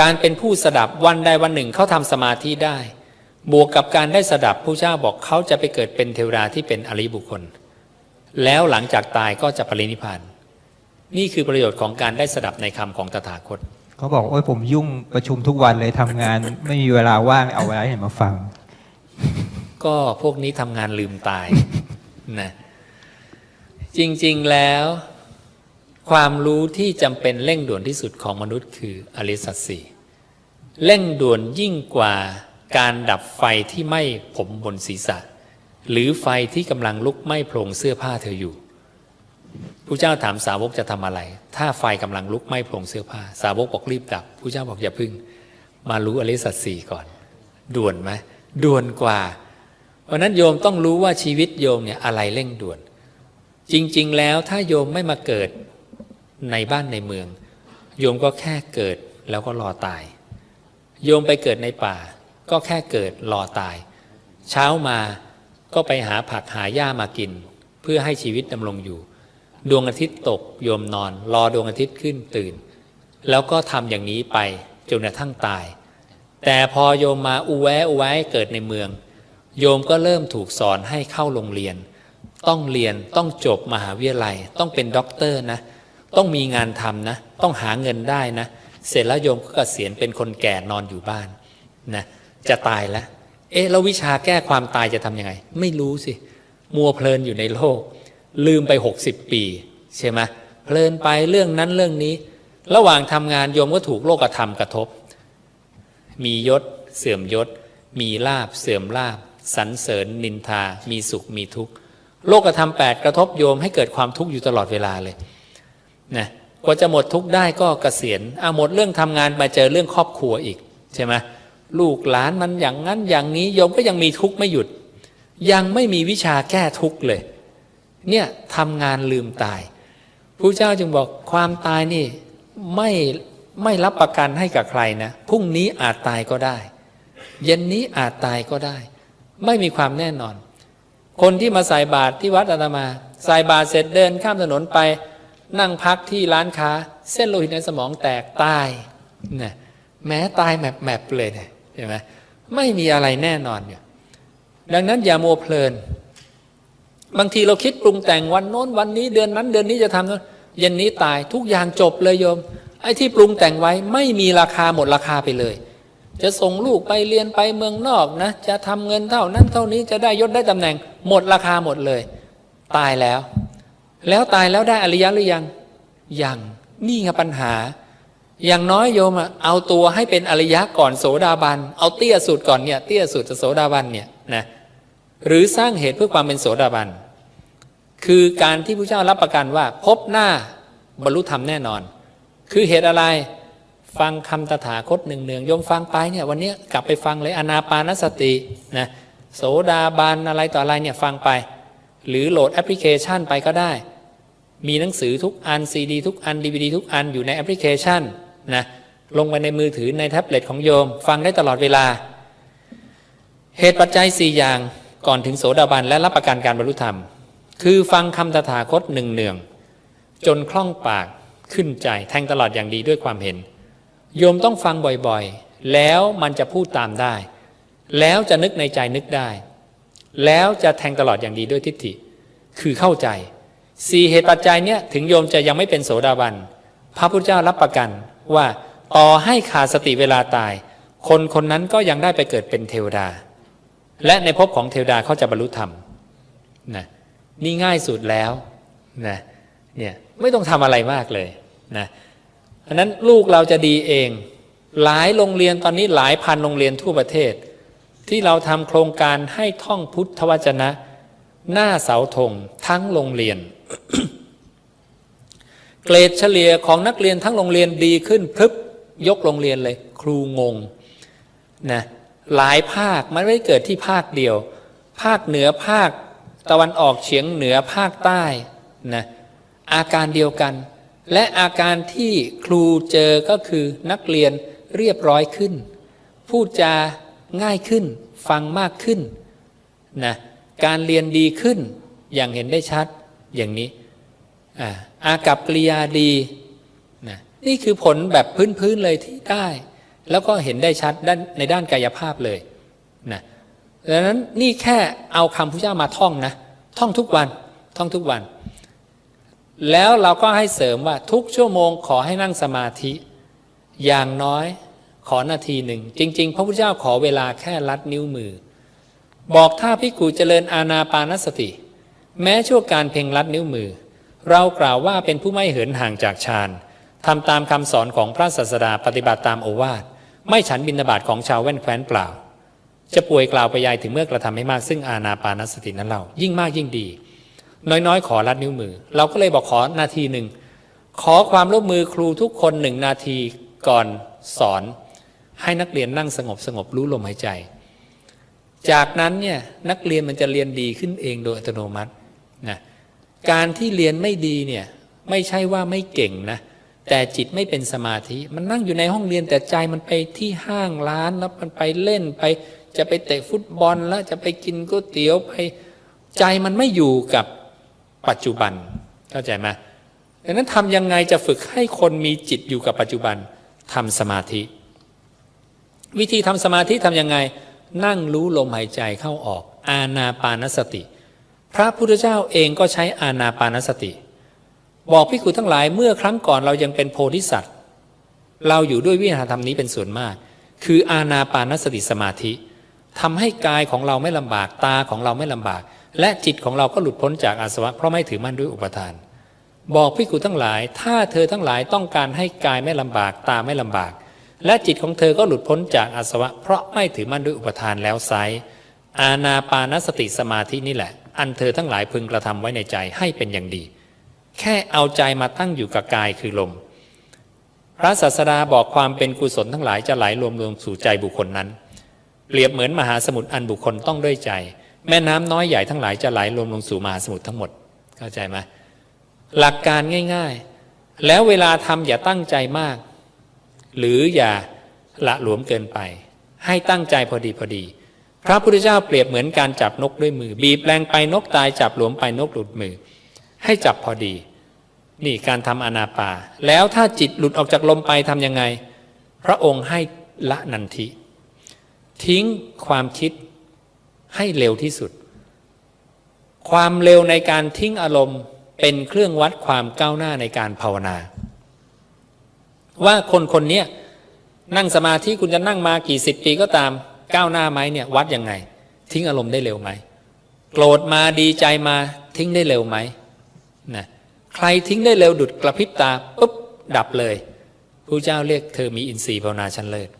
การเป็นผู้สดับวันใดวันหนึ่งเขาทำสมาธิได้ บวกกับการได้สดับผู้เจ้าบอกเขาจะไปเกิดเป็นเทวดาที่เป็นอริยบุคคล แล้วหลังจากตายก็จะปรินิพพานนี่คือประโยชน์ของการได้สดับในคำของตถาคตเขาบอกโอ้ยผมยุ่งประชุมทุกวันเลยทำงาน ไม่มีเวลาว่างเอาเวลาให้มาฟัง ก็พวกนี้ทำงานลืมตายนะจริง ๆแล้ว ความรู้ที่จำเป็นเร่งด่วนที่สุดของมนุษย์คืออริสัจสี่เร่งด่วนยิ่งกว่าการดับไฟที่ไหม้ผมบนศีรษะ หรือไฟที่กำลังลุกไหม้โพรงเสื้อผ้าเธออยู่ผู้เจ้าถามสาวกจะทำอะไร ถ้าไฟกำลังลุกไหม้โพรงเสื้อผ้า สาวกบอกรีบดับผู้เจ้าบอกอย่าพึ่ง มารู้อริสัจสี่ก่อน ด่วนไหมด่วนกว่าเพราะนั้นโยมต้องรู้ว่าชีวิตโยมเนี่ยอะไรเร่งด่วน จริง ๆ แล้วถ้าโยมไม่มาเกิด ในบ้านในเมือง โยมก็แค่เกิดแล้วก็รอตาย โยมไปเกิดในป่า ก็แค่เกิดรอตาย เช้ามาก็ไปหาผักหาหญ้ามากิน เพื่อให้ชีวิตดำรงอยู่ ดวงอาทิตย์ตกโยมนอน รอดวงอาทิตย์ขึ้นตื่น แล้วก็ทำอย่างนี้ไปจนกระทั่งตาย แต่พอโยมมาอุแวอุแวเกิดในเมือง โยมก็เริ่มถูกสอนให้เข้าโรงเรียน ต้องเรียนต้องจบมหาวิทยาลัย ต้องเป็นด็อกเตอร์นะ ต้องมีงานทำนะ ต้องหาเงินได้นะ เสร็จแล้วโยมก็เกษียณเป็นคนแก่นอนอยู่บ้านนะจะตายแล้ว เอ๊ะแล้ววิชาแก้ความตายจะทำยังไง ไม่รู้สิ มัวเพลินอยู่ในโลก ลืมไป 60 ปี ใช่ไหมเพลินไปเรื่องนั้นเรื่องนี้ ระหว่างทำงานโยมก็ถูกโลกธรรมกระทบ มียศ เสื่อมยศ มีลาบเสื่อมลาบสรรเสริญนินทา มีสุขมีทุกข์ โลกธรรมแปดกระทบโยมให้เกิดความทุกข์อยู่ตลอดเวลาเลย นะกว่าจะหมดทุกข์ได้ก็เกษียณอะหมดเรื่องทำงานมาเจอเรื่องครอบครัวอีกใช่ไหมลูกหลานมันอย่างนั้นอย่างนี้โยมก็ยังมีทุกข์ไม่หยุด ยังไม่มีวิชาแก้ทุกข์เลย เนี่ยทำงานลืมตายพระเจ้าจึงบอกความตายนี่ไม่ไม่รับประกันให้กับใครนะพรุ่งนี้อาจตายก็ได้ เย็นนี้อาจตายก็ได้ ไม่มีความแน่นอน คนที่มาใส่บาตรที่วัดอาตมาใส่บาตรเสร็จเดินข้ามถนนไป นั่งพักที่ร้านค้า เส้นโลหิตในสมองแตกตายนะแม้ตายแมบแมบเลยเนี่ยเห็นไหมไม่มีอะไรแน่นอนอยู่ดังนั้นอย่าโมวเพลิน บางทีเราคิดปรุงแต่งวันโน้นวันนี้เดือนนั้นเดือนนี้จะทำนั้นเย็นนี้ตายทุกอย่างจบเลยโยม ไอ้ที่ปรุงแต่งไว้ไม่มีราคาหมดราคาไปเลย จะส่งลูกไปเรียนไปเมืองนอกนะ จะทำเงินเท่านั้นเท่านี้จะได้ยศได้ตำแหน่งหมดราคาหมดเลย ตายแล้ว แล้วตายแล้วได้อริยะหรือยัง ยังนี่ไงปัญหา อย่างน้อยโยมอะเอาตัวให้เป็นอริยะก่อนโสดาบัน เอาเตี้ยสุดก่อนเนี่ยเตี้ยสุดจะโสดาบันเนี่ยนะหรือสร้างเหตุเพื่อความเป็นโสดาบัน คือการที่พระเจ้ารับประกันว่า พบหน้าบรรลุธรรมแน่นอน คือเหตุอะไรฟังคำตถาคตหนึ่งเนืองโยมฟังไปเนี่ยวันนี้กลับไปฟังเลยอนาปานสตินะโสดาบันอะไรต่ออะไรเนี่ยฟังไป หรือโหลดแอปพลิเคชันไปก็ได้ มีหนังสือทุกอันซีดีทุกอันดีวดีทุกอันอยู่ในแอปพลิเคชันนะลงไปในมือถือในแท็บเล็ตของโยม ฟังได้ตลอดเวลา เหตุปัจจัย 4 อย่างก่อนถึงโสดาบันและรับประกันการบรรลุธรรม คือฟังคำตถาคตหนึ่งเนือง จนคล่องปากขึ้นใจแทงตลอดอย่างดีด้วยความเห็น โยมต้องฟังบ่อยๆ แล้วมันจะพูดตามได้ แล้วจะนึกในใจนึกได้ แล้วจะแทงตลอดอย่างดีด้วยทิฏฐิ คือเข้าใจสี่เหตุปัจจัยเนี่ยถึงโยมจะยังไม่เป็นโสดาบัน พระพุทธเจ้ารับประกันว่าต่อให้ขาดสติเวลาตาย คนคนนั้นก็ยังได้ไปเกิดเป็นเทวดา และในภพของเทวดาเขาจะบรรลุธรรมนะนี่ง่ายสุดแล้วนะเนี่ยไม่ต้องทำอะไรมากเลยนะเพราะนั้นลูกเราจะดีเอง หลายโรงเรียนตอนนี้หลายพันโรงเรียนทั่วประเทศ ที่เราทำโครงการให้ท่องพุทธวจนะ หน้าเสาธงทั้งโรงเรียน เกรดเฉลี่ยของนักเรียนทั้งโรงเรียนดีขึ้นพรึบยกโรงเรียนเลย ครูงงนะหลายภาคมันไม่ได้เกิดที่ภาคเดียว ภาคเหนือภาคตะวันออกเฉียงเหนือภาคใต้นะอาการเดียวกัน และอาการที่ครูเจอก็คือนักเรียนเรียบร้อยขึ้น พูดจา ง่ายขึ้น ฟังมากขึ้นนะการเรียนดีขึ้นอย่างเห็นได้ชัดอย่างนี้อ่าอากับกริยาดีนะนี่คือผลแบบพื้นๆเลยที่ได้ แล้วก็เห็นได้ชัดด้านในด้านกายภาพเลยนะดังนั้นนี่แค่เอาคำพระเจ้ามาท่องนะ ท่องทุกวันท่องทุกวัน แล้วเราก็ให้เสริมว่าทุกชั่วโมงขอให้นั่งสมาธิ อย่างน้อย ขอนาทีหนึ่ง จริง ๆ พระพุทธเจ้าขอเวลาแค่ลัดนิ้วมือ บอกถ้าพิกูเจริญอาณาปานสติ แม้ชั่วการเพ่งลัดนิ้วมือ เรากล่าวว่าเป็นผู้ไม่เหินห่างจากฌานทำตามคำสอนของพระศาสดาปฏิบัติตามโอวาทไม่ฉันบินาบาตของชาวแว่นแคว้นเปล่า จะป่วยกล่าวไปยายถึงเมื่อกระทำให้มากซึ่งอาณาปานสตินั้นเรา ยิ่งมากยิ่งดี น้อยๆ ขอลัดนิ้วมือ เราก็เลยบอกขอนาทีหนึ่งขอความร่วมมือครูทุกคนหนึ่งนาทีก่อนสอน ให้นักเรียนนั่งสงบสงบรู้ลมหายใจ จากนั้นเนี่ยนักเรียนมันจะเรียนดีขึ้นเองโดยอัตโนมัตินะการที่เรียนไม่ดีเนี่ยไม่ใช่ว่าไม่เก่งนะแต่จิตไม่เป็นสมาธิ มันนั่งอยู่ในห้องเรียนแต่ใจมันไปที่ห้างร้านแล้วมันไปเล่นไป จะไปเตะฟุตบอลแล้วจะไปกินก๋วยเตี๋ยวไป ใจมันไม่อยู่กับปัจจุบันเข้าใจไหมดังนั้นทำยังไงจะฝึกให้คนมีจิตอยู่กับปัจจุบันทำสมาธิ วิธีทำสมาธิทำยังไง นั่งรู้ลมหายใจเข้าออก อาณาปานสติ พระพุทธเจ้าเองก็ใช้อาณาปานสติ บอกพิคุทั้งหลายเมื่อครั้งก่อนเรายังเป็นโพธิสัตว์ เราอยู่ด้วยวิหารธรรมนี้เป็นส่วนมาก คืออาณาปานสติสมาธิทำให้กายของเราไม่ลำบากตาของเราไม่ลำบาก และจิตของเราก็หลุดพ้นจากอาสวะเพราะไม่ถือมั่นด้วยอุปทาน บอกพิคุทั้งหลาย ถ้าเธอทั้งหลายต้องการให้กายไม่ลำบากตาไม่ลำบาก และจิตของเธอก็หลุดพ้นจากอาสวะ เพราะไม่ถือมั่นด้วยอุปทานแล้วไซอาณาปานสติสมาธินี่แหละ อันเธอทั้งหลายพึงกระทำไว้ในใจให้เป็นอย่างดี แค่เอาใจมาตั้งอยู่กับกายคือลม พระศาสดาบอกความเป็นกุศลทั้งหลายจะไหลรวมรวมสู่ใจบุคคลนั้น เปรียบเหมือนมหาสมุทรอันบุคคลต้องด้วยใจ แม่น้ำน้อยใหญ่ทั้งหลายจะไหลรวมลงสู่มหาสมุทรทั้งหมด เข้าใจไหมหลักการง่าย ๆ แล้วเวลาทำอย่าตั้งใจมาก หรืออย่าละหลวมเกินไป ให้ตั้งใจพอดีพอดี พระพุทธเจ้าเปรียบเหมือนการจับนกด้วยมือ บีบแรงไปนกตายจับหลวมไปนกหลุดมือ ให้จับพอดี นี่การทำอนาปา แล้วถ้าจิตหลุดออกจากลมไปทำยังไง พระองค์ให้ละนันทิ ทิ้งความคิดให้เร็วที่สุด ความเร็วในการทิ้งอารมณ์เป็นเครื่องวัดความก้าวหน้าในการภาวนา ว่าคนคนนี้นั่งสมาธิคุณจะนั่งมากี่สิบปีก็ตามก้าวหน้าไหมเนี่ยวัดยังไง ทิ้งอารมณ์ได้เร็วไหมโกรธมาดีใจมาทิ้งได้เร็วไหมนะใครทิ้งได้เร็วดุดกระพริบตาปุ๊บดับเลยพระเจ้าเรียกเธอมีอินทรีย์ภาวนาชั้นเลิศ